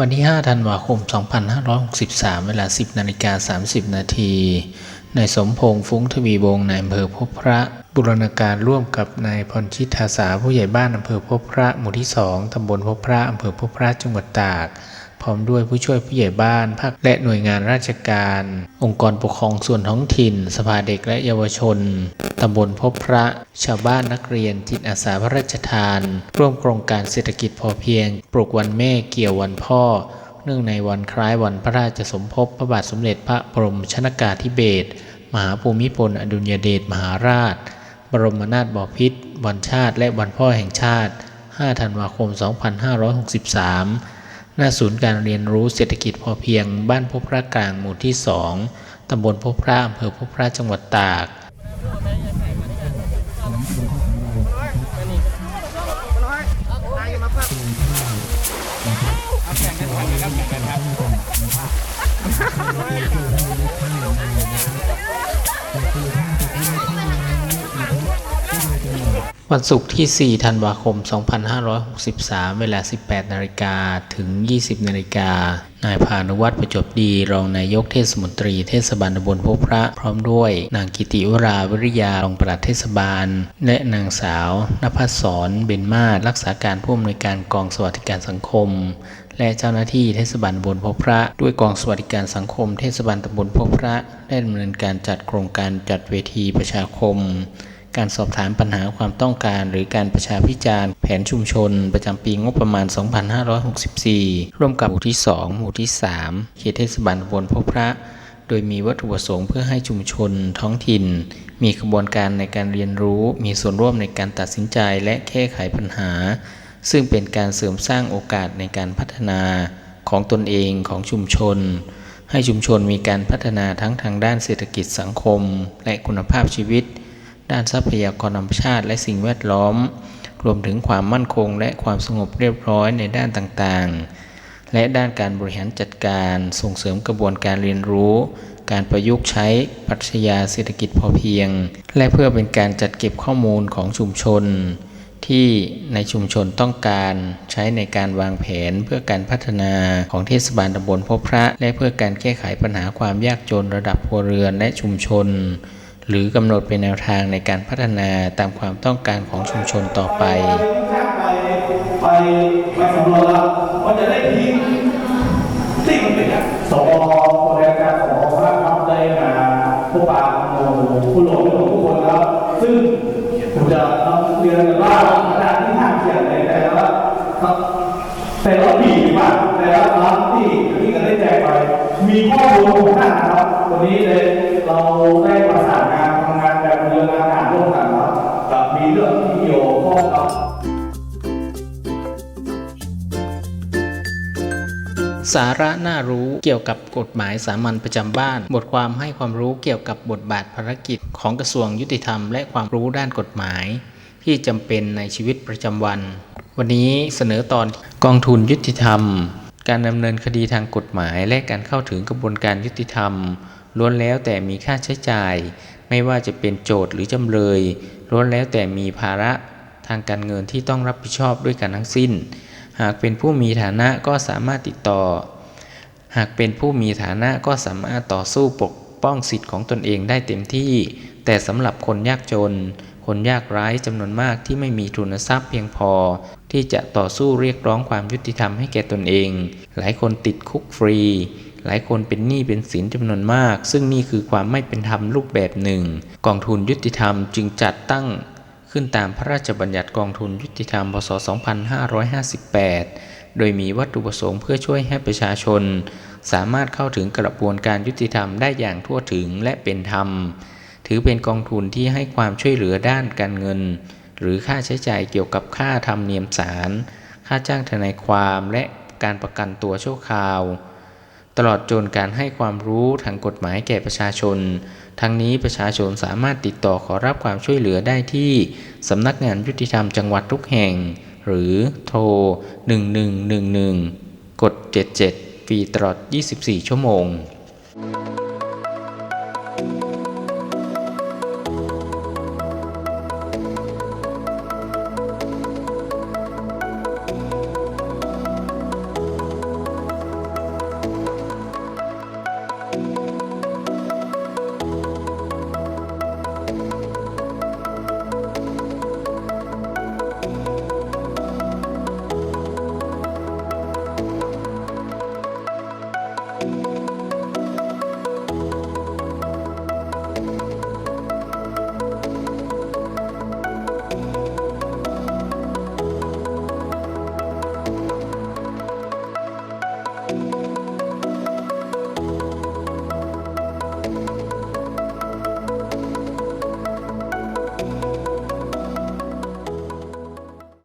วันที่ 5 ธันวาคม 2563 เวลา 10 นาฬิกา 30 นาทีนายสมพงษ์ฟุ้งทวีวงศ์นายอำเภอพบพระ บุรณาการร่วมกับนายพรชิตทาสาผู้ใหญ่บ้านอำเภอพบพระ หมู่ที่ 2 ตำบลพบพระอำเภอพบพระจังหวัดตาก พร้อมด้วยผู้ช่วยผู้ใหญ่บ้านภาคและหน่วยงานราชการ องค์กรปกครองส่วนท้องถิ่น สภาเด็กและเยาวชนตำบลพบพระ ชาวบ้านนักเรียนจิตอาสาพระราชทาน ร่วมโครงการเศรษฐกิจพอเพียง ปลุกวันแม่เกี่ยววันพ่อ เนื่องในวันคล้ายวันพระราชสมภพพระบาทสมเด็จพระบรมชนากาธิเบศรมหาภูมิพลอดุลยเดชมหาราช บรมนาถบพิตรวันชาติ และวันพ่อแห่งชาติ 5 ธันวาคม 2563 ณศูนย์การเรียนรู้เศรษฐกิจพอเพียง บ้านพบพระกลางหมู่ที่ 2 ตำบลพบพระอำเภอพบพระจังหวัดตาก วันศุกร์ที่ 4 ธันวาคม 2563 เวลา 18 นาฬิกาถึง 20 นาฬิกา นายพานุวัฒน์ประจบดี รองนายกเทศมนตรีเทศบาลตำบลพบพระ พร้อมด้วย นางกิติวราวิริยารองปลัดเทศบาล และนางสาวนภัสสรเบญมาศรักษาการผู้อำนวยการกองสวัสดิการสังคม และเจ้าหน้าที่เทศบาลตำบลพบพระ ด้วยกองสวัสดิการสังคม เทศบาลตำบลพบพระ ได้ดำเนินการจัดโครงการจัดเวทีประชาคม การสอบถามปัญหาความต้องการ หรือการประชาพิจารณ์ แผนชุมชน ประจำปีงบประมาณ 2564 ร่วมกับหมู่ที่ 2 หมู่ที่ 3 เขตเทศบาลตำบลพบพระ โดยมีวัตถุประสงค์เพื่อให้ชุมชนท้องถิ่น มีกระบวนการในการเรียนรู้ มีส่วนร่วมในการตัดสินใจและแก้ไขปัญหา ซึ่งเป็นการเสริมสร้างโอกาสในการพัฒนาของตนเองของชุมชน ให้ชุมชนมีการพัฒนาทั้งทางด้านเศรษฐกิจสังคม และคุณภาพชีวิต ด้านทรัพยากรธรรมชาติและสิ่งแวดล้อม รวมถึงความมั่นคงและความสงบเรียบร้อยในด้านต่างๆ และด้านการบริหารจัดการส่งเสริมกระบวนการเรียนรู้ การประยุกต์ใช้ปรัชญาเศรษฐกิจพอเพียง และเพื่อเป็นการจัดเก็บข้อมูลของชุมชน ที่ในชุมชนต้องการใช้ในการวางแผนเพื่อการพัฒนาของเทศบาลตำบลพบพระ และเพื่อการแก้ไขปัญหาความยากจนระดับครัวเรือนและชุมชน หรือกำหนดเป็นแนวทางในการพัฒนาตามความต้องการของชุมชนต่อไป ไปไปสำรวจแล้วมันจะได้ทีมสิ่งเป็นอย่างสวบริการสวภาคครับได้มาผู้ปราผู้หลงผู้คนแล้วซึ่งผมจะเรียนกันว่าขณะที่ทางเขียนในแต่ละแต่ละปีว่าแต่ละรับที่ที่กันได้แจกไปมีข้อมูลของท่านนะครับ วันนี้เลยเราได้ประสานงานทำงานแบบเรืออากาศร่วมกันครับกับมีเรื่องที่เกี่ยวข้องกับสาระน่ารู้เกี่ยวกับกฎหมายสามัญประจำบ้าน บทความให้ความรู้เกี่ยวกับบทบาทภารกิจของกระทรวงยุติธรรมและความรู้ด้านกฎหมาย ที่จำเป็นในชีวิตประจำวัน วันนี้เสนอตอนกองทุนยุติธรรม การดำเนินคดีทางกฎหมายและการเข้าถึงกระบวนการยุติธรรม ล้วนแล้วแต่มีค่าใช้จ่าย ไม่ว่าจะเป็นโจทย์หรือจำเลยล้วนแล้วแต่มีภาระทางการเงินที่ต้องรับผิดชอบด้วยกันทั้งสิ้น หากเป็นผู้มีฐานะก็สามารถติดต่อ หากเป็นผู้มีฐานะก็สามารถต่อสู้ปกป้องสิทธิ์ของตนเองได้เต็มที่ แต่สำหรับคนยากจน คนยากไร้จำนวนมากที่ไม่มีทุนทรัพย์เพียงพอ ที่จะต่อสู้เรียกร้องความยุติธรรมให้แก่ตนเอง หลายคนติดคุกฟรี หลายคนเป็นหนี้เป็นสินจำนวนมาก ซึ่งนี่คือความไม่เป็นธรรมรูปแบบหนึ่ง กองทุนยุติธรรมจึงจัดตั้งขึ้นตามพระราชบัญญัติกองทุนยุติธรรม พศ 2558 โดยมีวัตถุประสงค์เพื่อช่วยให้ประชาชน สามารถเข้าถึงกระบวนการยุติธรรมได้อย่างทั่วถึงและเป็นธรรม ถือเป็นกองทุนที่ให้ความช่วยเหลือด้านการเงิน หรือค่าใช้จ่ายเกี่ยวกับค่าธรรมเนียมศาล ค่าจ้างทนายความและการประกันตัวชั่วคราว ตลอดจนการให้ความรู้ทางกฎหมายแก่ประชาชน ทั้งนี้ประชาชนสามารถติดต่อขอรับความช่วยเหลือได้ที่สำนักงานยุติธรรมจังหวัดทุกแห่ง หรือโทร 1111 กด 77 ฟรีตลอด 24 ชั่วโมง